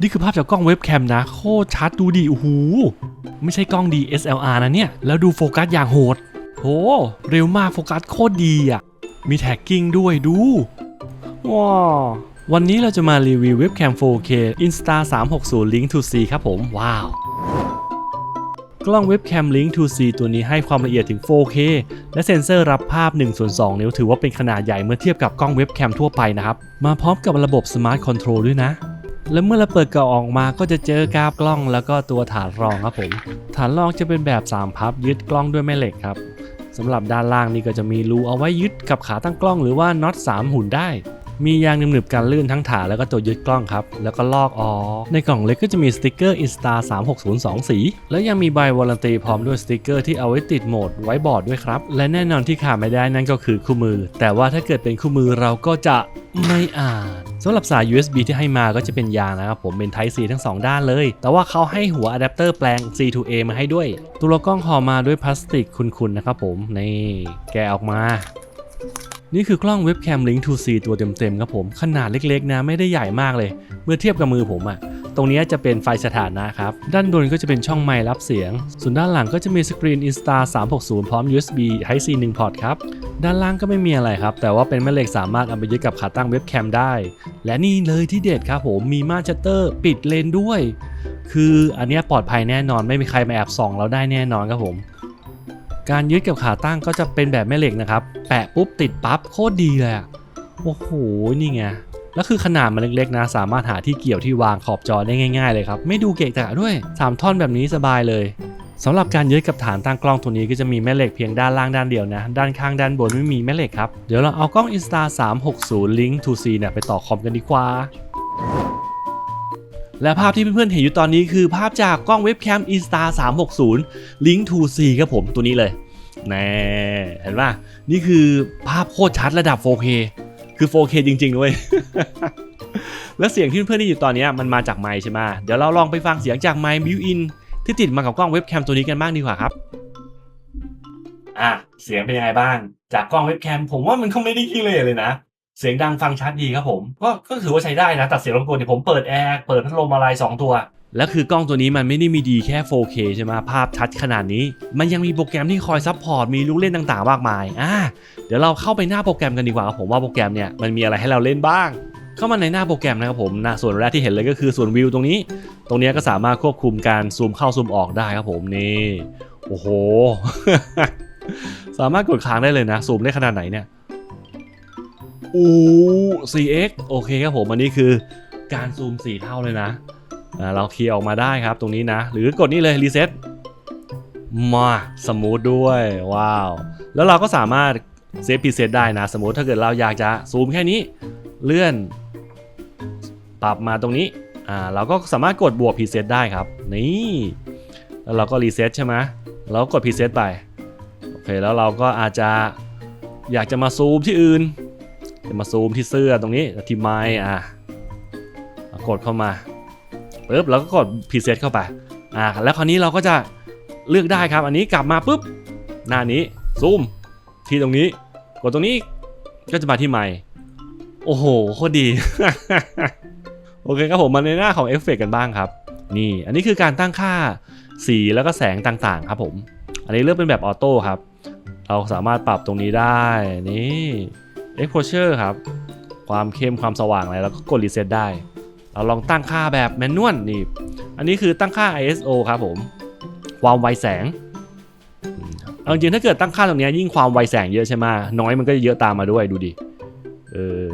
นี่คือภาพจากกล้องเว็บแคมนะ โคตรชัดดูดิโอ้โหไม่ใช่กล้อง DSLR นะเนี่ย แล้วดูโฟกัสอย่างโหดโหเร็วมากโฟกัสโคตรดีอะ มีแท็กกิ้งด้วยดูว้าววันนี้เราจะมารีวิวเว็บแคม 4K Insta 360 Link to C ครับผม ว้าว กล้องเว็บแคม Link to C ตัวนี้ให้ความละเอียดถึง 4K และเซ็นเซอร์รับภาพ1ส่วน2นิ้วถือว่าเป็นขนาดใหญ่เมื่อเทียบกับกล้องเว็บแคมทั่วไปนะครับ มาพร้อมกับระบบ Smart Control ด้วยนะ และเมื่อเราเปิดกล่องออกมาก็จะเจอกราฟกล้องแล้วก็ตัวฐานรองครับผม ฐานรองจะเป็นแบบ3พับยึดกล้องด้วยแม่เหล็กครับสำหรับด้านล่างนี่ก็จะมีรูเอาไว้ยึดกับขาตั้งกล้องหรือว่าน็อต3หุ่นได้ มียางหนึบๆกันลื่นทั้งฐานแล้วก็ตัวยึดกล้องครับ แล้วก็ลอกออกในกล่องเล็กก็จะมีสติกเกอร์ Insta 3602 สี แล้วยังมีใบวารันตีพร้อมด้วยสติกเกอร์ที่เอาไว้ติดโหมดไว้บอร์ดด้วยครับ และแน่นอนที่ขาดไม่ได้นั่นก็คือคู่มือ แต่ว่าถ้าเกิดเป็นคู่มือเราก็จะไม่อ่านสำหรับสาย USB ที่ให้มาก็จะเป็นยางนะครับผมเป็น Type C ทั้ง 2 ด้านเลย แต่ว่าเขาให้หัวอะแดปเตอร์แปลง C to A มาให้ด้วย ตัวกล้องห่อมาด้วยพลาสติกคุณๆนะครับผมนี่แกะออกมา นี่คือกล้องเว็บแคม Link to C ตัวเต็มๆครับผม ขนาดเล็กๆนะไม่ได้ใหญ่มากเลย เมื่อเทียบกับมือผมอะตรงนี้จะเป็นไฟสถานะครับ ด้านบนก็จะเป็นช่องไมค์รับเสียง ส่วนด้านหลังก็จะมีสกรีน Insta 360 พร้อม USB Type C 1 พอร์ตครับ ด้านล่างก็ไม่มีอะไรครับ แต่ว่าเป็นแม่เหล็กสามารถเอาไปยึดกับขาตั้งเว็บแคมได้ และนี่เลยที่เด็ดครับผมมีม่านชัตเตอร์ปิดเลนด้วย คืออันนี้ปลอดภัยแน่นอนไม่มีใครมาแอบส่องเราได้แน่นอนครับผม การยึดกับขาตั้งก็จะเป็นแบบแม่เหล็กนะครับ แปะปุ๊บติดปั๊บโคตรดีเลยอะโอ้โหนี่ไงแล้วคือขนาดมันเล็กๆนะ สามารถหาที่เกี่ยวที่วางขอบจอได้ง่ายๆเลยครับ ไม่ดูเกะกะด้วย 3 ท่อนแบบนี้สบายเลยสำหรับการยึดกับฐานตั้งกล้องตัวนี้ก็จะมีแม่เหล็กเพียงด้านล่างด้านเดียวนะ ด้านข้างด้านบนไม่มีแม่เหล็กครับ เดี๋ยวเราเอากล้อง Insta 360 Link to C เนี่ยไปต่อคอมกันดีกว่า และภาพที่เพื่อนๆเห็นอยู่ตอนนี้คือภาพจากกล้องเว็บแคม Insta 360 Link to C ครับผมตัวนี้เลยแน่เห็นป่ะ นี่คือภาพโคตรชัดระดับ 4K คือ 4K จริงๆเว้ยและเสียงที่เพื่อนๆได้อยู่ตอนนี้มันมาจากไมค์ใช่ไหมเดี๋ยวเราลองไปฟังเสียงจากไมค์บิวอินที่ติดมากับกล้องเว็บแคมตัวนี้กันบ้างดีกว่าครับอะเสียงเป็นยังไงบ้าง จากกล้องเว็บแคมผมว่ามันก็ไม่ได้ขี้เลยเลยนะ เสียงดังฟังชัดดีครับผม ก็ก็ถือว่าใช้ได้นะตัดเสียงรบกวนเนี่ยผมเปิดแอร์เปิดพัดลมอะไร 2 ตัว แล้วคือกล้องตัวนี้มันไม่ได้มีดีแค่ 4K ใช่ไหมภาพชัดขนาดนี้ มันยังมีโปรแกรมที่คอยซัพพอร์ตมีลูกเล่นต่างๆมากมายอ่าเดี๋ยวเราเข้าไปหน้าโปรแกรมกันดีกว่าครับผมว่าโปรแกรมเนี่ยมันมีอะไรให้เราเล่นบ้าง เข้ามาในหน้าโปรแกรมนะครับผมนะส่วนแรกที่เห็นเลยก็คือส่วนวิวตรงนี้ ตรงนี้ก็สามารถควบคุมการซูมเข้าซูมออกได้ครับผมนี่โอ้โห สามารถกดค้างได้เลยนะซูมได้ขนาดไหนเนี่ย อู้ 4x โอเคครับผม อันนี้คือการซูม 4 เท่าเลยนะเราเคลียร์ออกมาได้ครับตรงนี้นะ หรือกดนี่เลยรีเซ็ตมาสมูทด้วย ว้าว แล้วเราก็สามารถเซฟพีเซตได้นะ สมมติถ้าเกิดเราอยากจะซูมแค่นี้ เลื่อน ปรับมาตรงนี้ อ่า เราก็สามารถกดบวกพีเซตได้ครับ นี่ แล้วเราก็รีเซ็ตใช่ไหมเรากดพีเซตไป โอเค แล้วเราก็อาจจะอยากจะมาซูมที่อื่น จะมาซูมที่เสื้อตรงนี้ที่ไม้อะกดเข้ามาปุ๊บแล้วก็กดพรีเซตเข้าไปอ่าแล้วคราวนี้เราก็จะเลือกได้ครับ อันนี้กลับมาปุ๊บหน้านี้ซูมที่ตรงนี้ กดตรงนี้ก็จะมาที่ไม้โอ้โหโคตรดี โอเคครับผมมาในหน้าของเอฟเฟกกันบ้างครับ นี่อันนี้คือการตั้งค่าสีแล้วก็แสงต่างๆ ครับผม อันนี้เลือกเป็นแบบออโต้ครับ เราสามารถปรับตรงนี้ได้นี่ exposure ครับ ความเข้มความสว่างอะไรแล้วก็กดรีเซ็ตได้ เราลองตั้งค่าแบบแมนนวลนี่ อันนี้คือตั้งค่า ISO ครับผม ความไวแสงเอาจริงๆถ้าเกิดตั้งค่าตรงนี้ยยิ่งความไวแสงเยอะใช่ไหมน้อยมันก็จะเยอะตามมาด้วยดูดิ เออ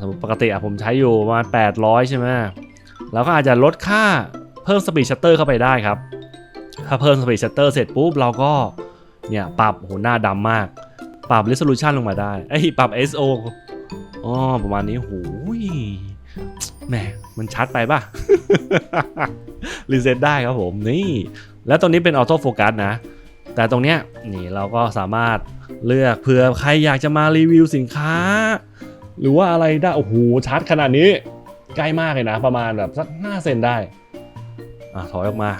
สมมติปกติอะผมใช้อยู่ประมาณ800 ใช่ไหมเราก็อาจจะลดค่าเพิ่มสปีดชัตเตอร์เข้าไปได้ครับ ถ้าเพิ่มสปีดชัตเตอร์เสร็จปุ๊บเราก็เนี่ยปรับโหหน้าดำมาก ปรับ resolution ลงมาได้ไอ้ยปรับ ISO อ๋อประมาณนี้โหยแหมมันชัดไปป่ะ รีเซ็ตได้ครับผมนี่ แล้วตรงนี้เป็นออโต้โฟกัสนะ แต่ตรงเนี้ยนี่เราก็สามารถเลือกเผื่อใครอยากจะมารีวิวสินค้า หรือว่าอะไรได้ โอ้โหชัดขนาดนี้ ใกล้มากเลยนะ ประมาณแบบสัก5เซนได้อะถอยออกมา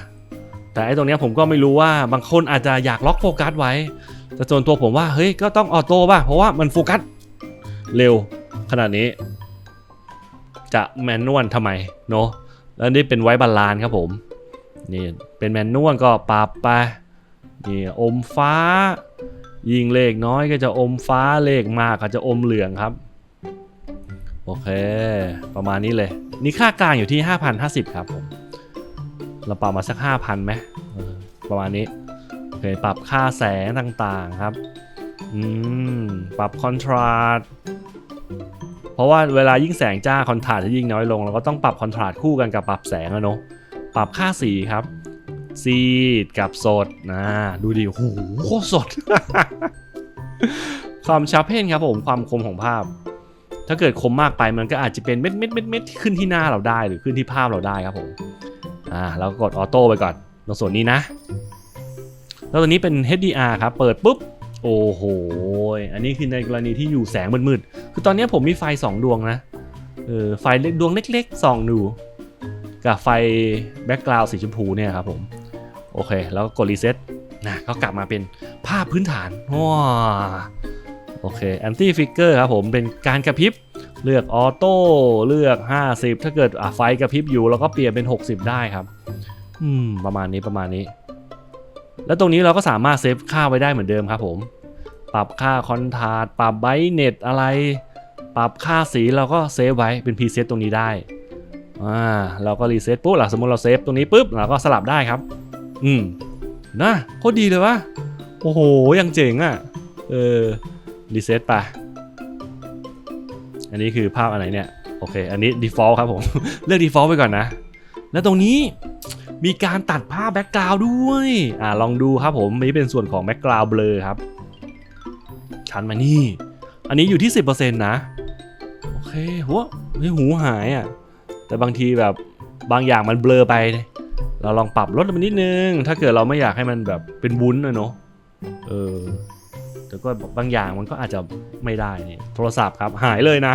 แต่ไอ้ตรงเนี้ยผมก็ไม่รู้ว่าบางคนอาจจะอยากล็อกโฟกัสไว้ แต่ส่วนตัวผมว่าเฮ้ยก็ต้องออโต้ป่ะเพราะว่ามันโฟกัสเร็วขนาดนี้ จะแมนนวลทำไมเนาะแล้วนี่เป็นไว้บาลานครับผมนี่เป็นแมนนวลก็ปรับไปนี่อมฟ้า ยิงเลขน้อยก็จะอมฟ้าเลขมากก็จะอมเหลืองครับโอเค ประมาณนี้เลย นี่ค่ากลางอยู่ที่ 5,050 ครับผม เราปรับมาสัก 5,000ไหมประมาณนี้ ปรับค่าแสงต่างๆครับ อืม ปรับคอนทราสต์เพราะว่าเวลายิ่งแสงจ้าคอนทราสต์จะยิ่งน้อยลง เราก็ต้องปรับคอนทราสต์คู่กันกับปรับแสงอะเนาะ ปรับค่าสีครับ ซีดกับสดนะดูดิโหโคตรสด ความชาร์เพนครับผม ความคมของภาพ ถ้าเกิดคมมากไปมันก็อาจจะเป็นเม็ดเม็ดเม็ดเม็ดที่ขึ้นที่หน้าเราได้หรือขึ้นที่ภาพเราได้ครับผม อ่าเราก็กดออโต้ไปก่อนตรงส่วนนี้นะ แล้วตัวนี้เป็น HDR ครับ เปิดปุ๊บ โอ้โห อันนี้คือในกรณีที่อยู่แสงมืดๆ คือตอนนี้ผมมีไฟ 2 ดวงนะ เออ ไฟเล็กดวงเล็กๆส่องดู กับไฟแบ็กกราวด์สีชมพูเนี่ยครับผม โอเค แล้วก็กดรีเซ็ตนะก็กลับมาเป็นภาพพื้นฐานว้าโอเคแอนตี้ฟิกเกอร์ครับผม เป็นการกระพริบ เลือกออโต้ เลือก 50 ถ้าเกิดอะไฟกระพริบอยู่เราก็เปลี่ยนเป็น 60 ได้ครับ อืม ประมาณนี้ประมาณนี้ แล้วตรงนี้เราก็สามารถเซฟค่าไว้ได้เหมือนเดิมครับผม ปรับค่าคอนทาสต์ปรับไบต์เน็ตอะไร ปรับค่าสีเราก็เซฟไว้เป็นพรีเซตตรงนี้ได้อ่าเราก็รีเซ็ตปุ๊บหลังสมมติเราเซฟตรงนี้ปุ๊บเราก็สลับได้ครับ อืมนะโคตรดีเลยวะโอ้โหยังเจ๋งอะเออรีเซ็ตไปอันนี้คือภาพอันไหนเนี่ย โอเค อันนี้ default ครับผม เลือก default ไปก่อนนะ แล้วตรงนี้ มีการตัดภาพแบ็กกราวด์ด้วยอ่าลองดูครับผมอันนี้เป็นส่วนของแบ็กกราวด์เบลอครับชันมานี่ อันนี้อยู่ที่ 10%นะ โอเคหัวไม่หูหายอะ แต่บางทีแบบบางอย่างมันเบลอไป เราลองปรับลดมันนิดนึง ถ้าเกิดเราไม่อยากให้มันแบบเป็นวุ้นนะเนาะเออแต่ก็บางอย่างมันก็อาจจะไม่ได้นี่โทรศัพท์ครับหายเลยนะ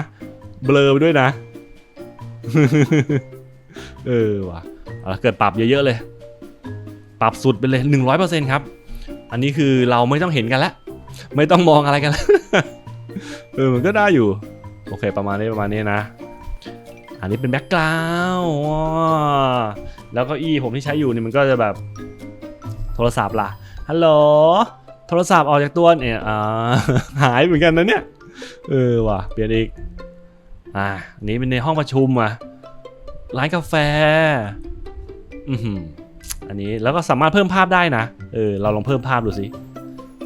เบลอไปด้วยนะ เออว่ะ เอาเกิดปรับเยอะๆเลย ปรับสุดไปเลย 100%ครับ อันนี้คือเราไม่ต้องเห็นกันแล้ว ไม่ต้องมองอะไรกันแล้วเออมันก็ได้อยู่ โอเค ประมาณนี้ประมาณนี้นะ อันนี้เป็นแบ็กกราวด์แล้วก็อี้ผมที่ใช้อยู่นี่มันก็จะแบบโทรศัพท์ล่ะฮัลโหลโทรศัพท์ออกจากตัวเนี่ยอ่าหายเหมือนกันนะเนี่ยเออว่ะเปลี่ยนอีกอ่าอันนี้เป็นในห้องประชุมอะร้านกาแฟ อันนี้แล้วก็สามารถเพิ่มภาพได้นะ เออ เราลองเพิ่มภาพดูสิ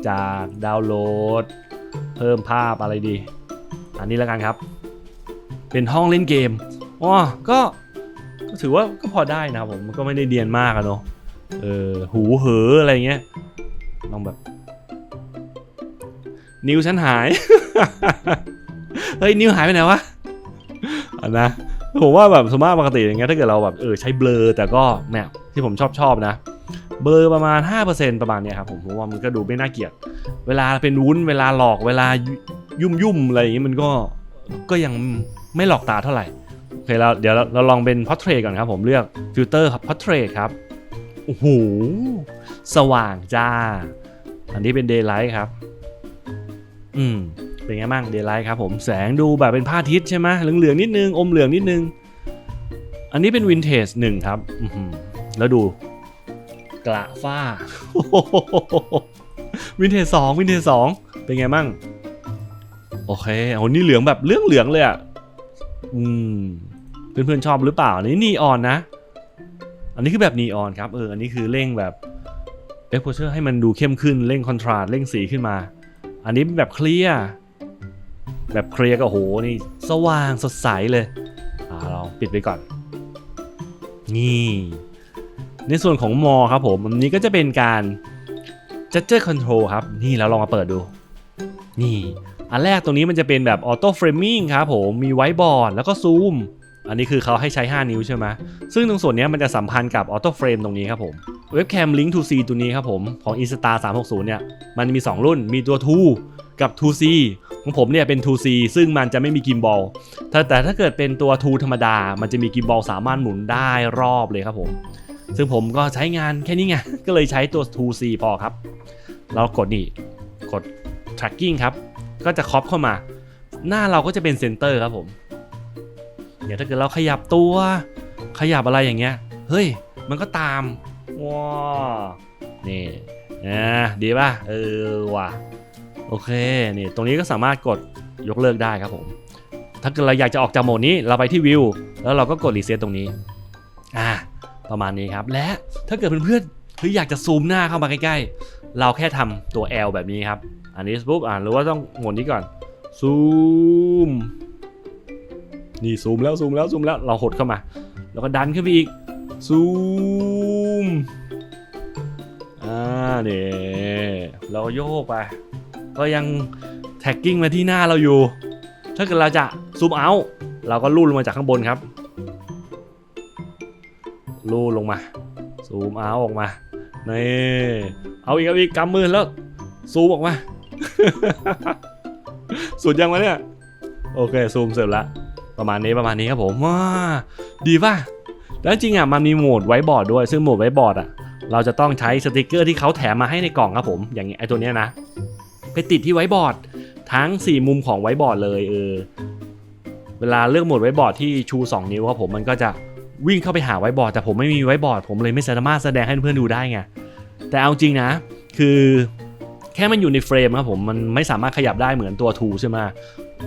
จากดาวน์โหลด เพิ่มภาพอะไรดี อันนี้แล้วกันครับ เป็นห้องเล่นเกมอ๋อก็ก็ถือว่าก็พอได้นะผมมันก็ไม่ได้เดียนมากอะเนาะเออหูเหออะไรเงี้ยลองแบบ นิ้วฉันหาย เฮ้ย นิ้วหายไปไหนวะอันนะ ผมว่าแบบสมมติปกติอย่างเงี้ยถ้าเกิดเราแบบเออใช้เบลอแต่ก็เนี่ยที่ผมชอบชอบนะ เบลอประมาณ 5%ประมาณเนี้ยครับผมผมว่ามันก็ดูไม่น่าเกลียด เวลาเป็นวุ้นเวลาหลอกเวลายุ่มยุ่มอะไรอย่างงี้มันก็ก็ยังไม่หลอกตาเท่าไหร่โอเคแล้วเดี๋ยวเราลองเป็นพอ r t เทร t ก่อนครับผมเลือกฟิลเตอร์ครับพอ r t เทร t ครับโอ้โหสว่างจ้า อันนี้เป็น daylight ครับ อืม เป็นไงบ้าง daylight ครับผมแสงดูแบบเป็นพระอาทิตย์ใช่ไหมเหลืองๆนิดนึงอมเหลืองนิดนึง อันนี้เป็น vintage หนึ่งครับแล้วดู กระฝ้าวินเทจสองวินเทจสองเป็นไงบ้างโอเคโอ้นี่เหลืองแบบเหลืองเหลืองๆเลยอะอืมเพื่อนๆชอบหรือเปล่านนี้นีออนนะ อันนี้คือแบบนีออนครับเอออันนี้คือเร่งแบบเอ็กโพเชอร์ให้มันดูเข้มขึ้นเร่งคอนทราสต์เร่งสีขึ้นมา อันนี้เป็นแบบเคลียร์ แบบเคลียร์ก็โหนี่สว่างสดใสเลยอ่าเราปิดไปก่อน นี่ ในส่วนของมอครับผมอันนี้ก็จะเป็นการ gesture control ครับ นี่เราลองมาเปิดดู นี่ อันแรกตรงนี้มันจะเป็นแบบ auto framing ครับผม มีไวบอร์ดแล้วก็ซูม อันนี้คือเขาให้ใช้ 5 นิ้วใช่ไหม ซึ่งตรงส่วนนี้มันจะสัมพันธ์กับ auto frame ตรงนี้ครับผม webcam link to c ตัวนี้ครับผม ของ Instar 360 เนี่ย มันมี 2 รุ่น มีตัว 2 กับ 2C ของผมเนี่ยเป็น 2C ซึ่งมันจะไม่มีกิมบอลแต่ถ้าเกิดเป็นตัว 2 ธรรมดา มันจะมีกิมบอลสามารถหมุนได้รอบเลยครับผม ซึ่งผมก็ใช้งานแค่นี้ไง ก็เลยใช้ตัว 2C พอครับ เรากดนี่กด tracking ครับ ก็จะครอปเข้ามา หน้าเราก็จะเป็นเซนเตอร์ครับผมเดี๋ยวถ้าเกิดเราขยับตัว ขยับอะไรอย่างเงี้ย เฮ้ย มันก็ตามว้านี่นะดีป่ะ เออว่ะ โอเคนี่ตรงนี้ก็สามารถกดยกเลิกได้ครับผม ถ้าเกิดเราอยากจะออกจากโหมดนี้เราไปที่วิวแล้วเราก็กดรีเซ็ตตรงนี้อ่าประมาณนี้ครับ และถ้าเกิดเพื่อนๆคืออยากจะซูมหน้าเข้ามาใกล้ๆ เราแค่ทำตัว L แบบนี้ครับ อันนี้ปุ๊บอ่าหรือว่าต้องโหมดนี้ก่อน ซูม นี่ซูมแล้วซูมแล้วซูมแล้วเราหดเข้ามา แล้วก็ดันขึ้นไปอีก ซูม อ่าเนี่ยเราโยกไป ก็ยังแท็กกิ้งมาที่หน้าเราอยู่ ถ้าเกิดเราจะซูมเอาท์เราก็ลูดลงมาจากข้างบนครับ ลูดลงมา ซูมเอาท์ออกมานี่เอาอีกเอาอีกกำมือแล้วซูมออกมา สุดยังวะเนี่ย โอเคซูมเสร็จละประมาณนี้ประมาณนี้ครับผมว้าดีป่ะแล้วจริงอะมันมีโหมดไว้บอร์ดด้วยซึ่งโหมดไว้บอร์ดอะเราจะต้องใช้สติกเกอร์ที่เขาแถมมาให้ในกล่องครับผม อย่างไอตัวเนี้ยนะ ไปติดที่ไว้บอร์ด ทั้ง 4 มุมของไว้บอร์ดเลยเออเวลาเลือกโหมดไว้บอร์ดที่ชู 2 นิ้วครับผมมันก็จะวิ่งเข้าไปหาไว้บอร์ดแต่ผมไม่มีไว้บอร์ดผมเลยไม่สามารถแสดงให้เพื่อนดูได้ไงแต่เอาจริงนะ คือแค่มันอยู่ในเฟรมครับผมมันไม่สามารถขยับได้เหมือนตัว2ใช่ไหม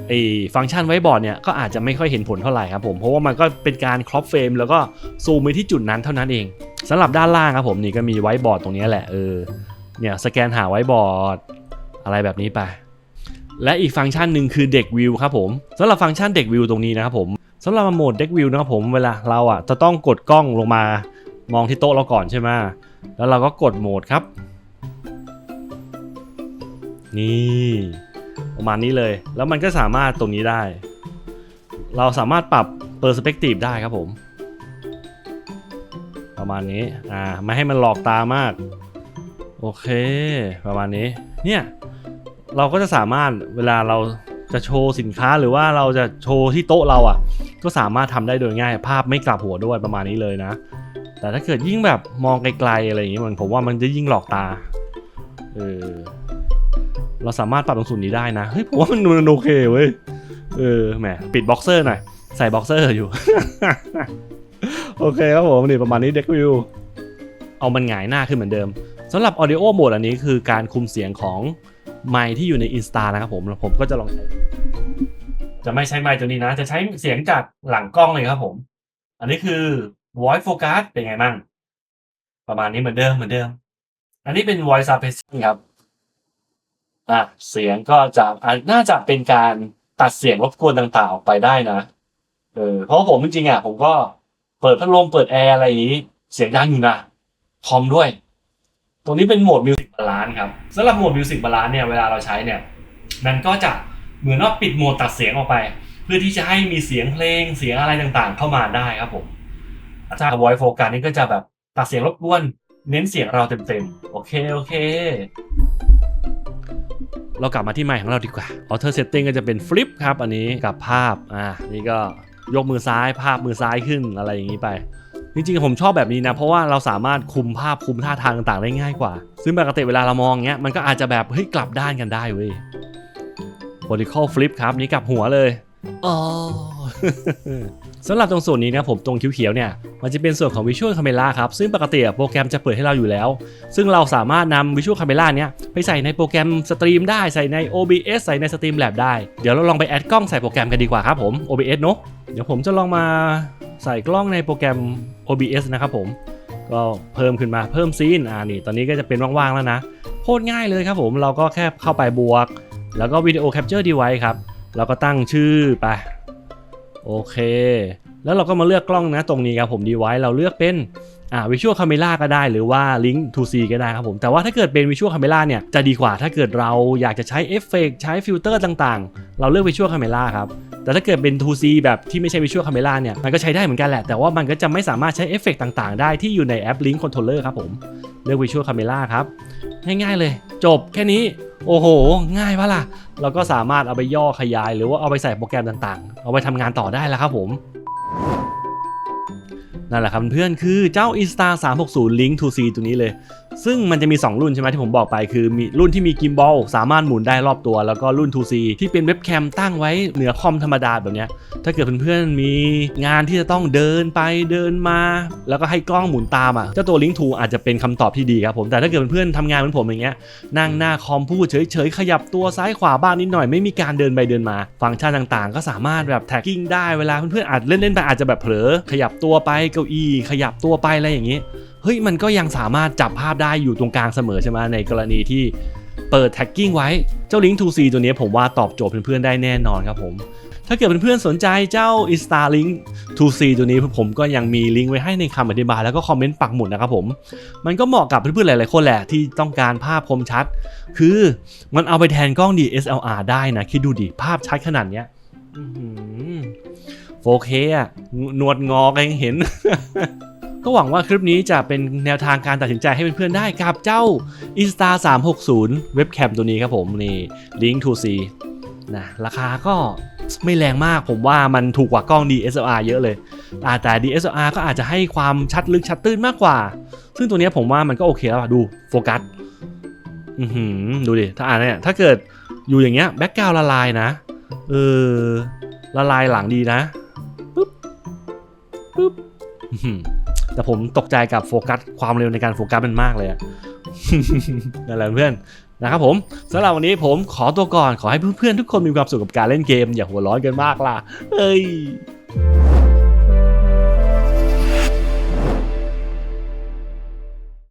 ไอ้ฟังก์ชันไว้บอร์ดเนี่ยก็อาจจะไม่ค่อยเห็นผลเท่าไหร่ครับผมเพราะว่ามันก็เป็นการครอปเฟรมแล้วก็ซูมไปที่จุดนั้นเท่านั้นเองสำหรับด้านล่างครับผมนี่ก็มีไว้บอร์ดตรงนี้แหละเออเนี่ยสแกนหาไว้บอร์ด อะไรแบบนี้ไป และอีกฟังก์ชันหนึ่งคือเด็กวิวครับผมสำหรับฟังก์ชันเด็กวิวตรงนี้นะครับผมสำหรับโหมดเด็กวิวนะครับผมเวลาเราอะจะต้องกดกล้องลงมามองที่โต๊ะเราก่อนใช่ไหมแล้วเราก็กดโหมดครับ นี่ประมาณนี้เลย แล้วมันก็สามารถตรงนี้ได้ เราสามารถปรับเปอร์สเปกทีฟได้ครับผม ประมาณนี้ อ่า ไม่ให้มันหลอกตามาก โอเค ประมาณนี้ เนี่ย เราก็จะสามารถเวลาเราจะโชว์สินค้าหรือว่าเราจะโชว์ที่โต๊ะเราอะ ก็สามารถทำได้โดยง่าย ภาพไม่กลับหัวด้วยประมาณนี้เลยนะ แต่ถ้าเกิดยิ่งแบบมองไกลๆอะไรอย่างงี้มันผมว่ามันจะยิ่งหลอกตาเออเราสามารถปรับตรงส่วนนี้ได้นะเฮ้ยผมว่ามันมันโอเคเว้ยเออแหมปิดบ็อกเซอร์หน่อยใส่บ็อกเซอร์อยู่ โอเคครับผมนี่ประมาณนี้เด็กวิวเอามันหงายหน้าขึ้นเหมือนเดิมสำหรับ Audio Mode อันนี้คือการคุมเสียงของ ไมค์ที่อยู่ใน Insta นะครับผมแล้วผมก็จะลองใช้จะไม่ใช้ไมค์ตัวนี้นะ จะใช้เสียงจากหลังกล้องเลยครับผม อันนี้คือ Voice Focus เป็นไงบ้างประมาณนี้เหมือนเดิมเหมือนเดิม อันนี้เป็น Voice Suppressing ครับอะเสียงก็จะอะน่าจะเป็นการตัดเสียงรบกวนต่างๆออกไปได้นะเออเพราะผมจริงๆอะผมก็เปิดพัดลมเปิดแอร์อะไรอย่างนี้ เสียงดังอยู่นะคอมด้วย ตรงนี้เป็นโหมดมิวสิกบาลานซ์ครับสำหรับโหมดมิวสิกบาลานซ์เนี่ยเวลาเราใช้เนี่ยมันก็จะเหมือนว่าปิดโหมดตัดเสียงออกไป เพื่อที่จะให้มีเสียงเพลงเสียงอะไรต่างๆ เข้ามาได้ครับผมถ้า voice focus นี่ก็จะแบบตัดเสียงรบกวนเน้นเสียงเราเต็มๆ โอเค โอเค เรากลับมาที่ไมค์ของเราดีกว่า auto setting ก็จะเป็นฟลิปครับ อันนี้กับภาพ อ่า นี่ก็ยกมือซ้ายภาพมือซ้ายขึ้นอะไรอย่างนี้ไป จริงๆผมชอบแบบนี้นะ เพราะว่าเราสามารถคุมภาพคุมท่าทางต่างๆได้ง่ายกว่า ซึ่งปกติเวลาเรามองเงี้ยมันก็อาจจะแบบเฮ้ยกลับด้านกันได้เว้ย vertical flip ครับนี่กลับหัวเลยอ๋อสำหรับตรงส่วนนี้นะผมตรงคิ้วเขียวเนี่ยมันจะเป็นส่วนของ Visual Camera ครับซึ่งปกติโปรแกรมจะเปิดให้เราอยู่แล้ว ซึ่งเราสามารถนำ Visual Camera เนี้ยไปใส่ในโปรแกรมสตรีมได้ใส่ใน OBS ใส่ใน Streamlab ได้ เดี๋ยวเราลองไปแอดกล้องใส่โปรแกรมกันดีกว่าครับผม OBS เนอะเดี๋ยวผมจะลองมาใส่กล้องในโปรแกรม OBS นะครับผม ก็เพิ่มขึ้นมาเพิ่มซีนอ่านี่ตอนนี้ก็จะเป็นว่างๆแล้วนะโคตรง่ายเลยครับผมเราก็แค่เข้าไปบวก แล้วก็วิดีโอแคปเจอร์ดีไว้ครับเราก็ตั้งชื่อไปโอเค แล้วเราก็มาเลือกกล้องนะตรงนี้ครับผมดีไว้เราเลือกเป็น อ่าวิชวลคาเมล่าก็ได้หรือว่า Link to C ก็ได้ครับผม แต่ว่าถ้าเกิดเป็นวิชวลคาเมล่าเนี่ยจะดีกว่าถ้าเกิดเราอยากจะใช้เอฟเฟกใช้ฟิลเตอร์ต่างๆ เราเลือกวิชวลคาเมล่าครับแต่ถ้าเกิดเป็น 2C แบบที่ไม่ใช่วิชวลคาเมล่าเนี่ย มันก็ใช้ได้เหมือนกันแหละ แต่ว่ามันก็จะไม่สามารถใช้เอฟเฟกต่างๆ ได้ที่อยู่ในแอป Link Controller ครับผม เลือกวิชวลคาเมล่าครับ ง่ายๆเลย จบแค่นี้ โอ้โห ง่ายปะล่ะ เราก็สามารถเอาไปย่อขยาย หรือว่าเอาไปใส่โปรแกรมต่างๆ เอาไปทำงานต่อได้แล้วครับผม นั่นแหละครับเพื่อนคือเจ้า Insta 360 Link to C ตัวนี้เลย ซึ่งมันจะมี 2 รุ่นใช่ไหมที่ผมบอกไปคือมีรุ่นที่มีกิมบอลสามารถหมุนได้รอบตัว แล้วก็รุ่น 2C ที่เป็นเว็บแคมตั้งไว้เหนือคอมธรรมดาแบบนี้ถ้าเกิดเพื่อนๆมีงานที่จะต้องเดินไปเดินมา แล้วก็ให้กล้องหมุนตามอะเจ้าตัว Link 2อาจจะเป็นคำตอบที่ดีครับผมแต่ถ้าเกิดเพื่อนๆทำงานเหมือนผมอย่างเงี้ยนั่งหน้าคอมพูดเฉยๆขยับตัวซ้ายขวาบ้างนิดหน่อยไม่มีการเดินไปเดินมา ฟังก์ชันต่างๆ ก็สามารถแบบแท็กกิ้งได้เวลาเพื่อนๆอาจเล่นๆไปอาจจะแบบเผลอขยับตัวไปเก้าอี้ขยับตัวไปอะไรอย่างนี้เฮ้ยมันก็ยังสามารถจับภาพได้อยู่ตรงกลางเสมอใช่ไหมในกรณีที่เปิดแท็กกิ้งไว้เจ้า Link 2C ตัวนี้ผมว่าตอบโจทย์เพื่อนๆได้แน่นอนครับผมถ้าเกิดเพื่อนๆสนใจเจ้า Insta Link 2C ตัวนี้ผมก็ยังมีลิงก์ไว้ให้ในคำอธิบายแล้วก็คอมเมนต์ปักหมุดนะครับผม มันก็เหมาะกับเพื่อนๆหลายๆคนแหละที่ต้องการภาพคมชัด คือมันเอาไปแทนกล้อง DSLR ได้นะ คิดดูดิ ภาพชัดขนาดเนี้ยอื้อหือ 4K อะหนวดงอกังเห็น ก็หวังว่าคลิปนี้จะเป็นแนวทางการตัดสินใจให้เพื่อนๆได้กับเจ้า Insta 360 เว็บแคมตัวนี้ครับผมนี่ Link to C นะราคาก็ไม่แรงมากผมว่ามันถูกกว่ากล้อง DSLR เยอะเลยอ่าแต่ DSLR ก็อาจจะให้ความชัดลึกชัดตื้นมากกว่า ซึ่งตัวนี้ผมว่ามันก็โอเคแล้วอะดูโฟกัสอือหือดูดิ ถ้าอ่านเนี่ยถ้าเกิดอยู่อย่างเงี้ยแบ็กกราวละลายนะ เออ ละลายหลังดีนะ ปึ๊บ ปึ๊บ แต่ผมตกใจกับโฟกัสความเร็วในการโฟกัสมันมากเลยอะนั่นแหละเพื่อนนะครับผมสำหรับวันนี้ผมขอตัวก่อนขอให้เพื่อนๆทุกคนมีความสุขกับการเล่นเกม อย่าหัวร้อนกันมากล่ะเอ้ย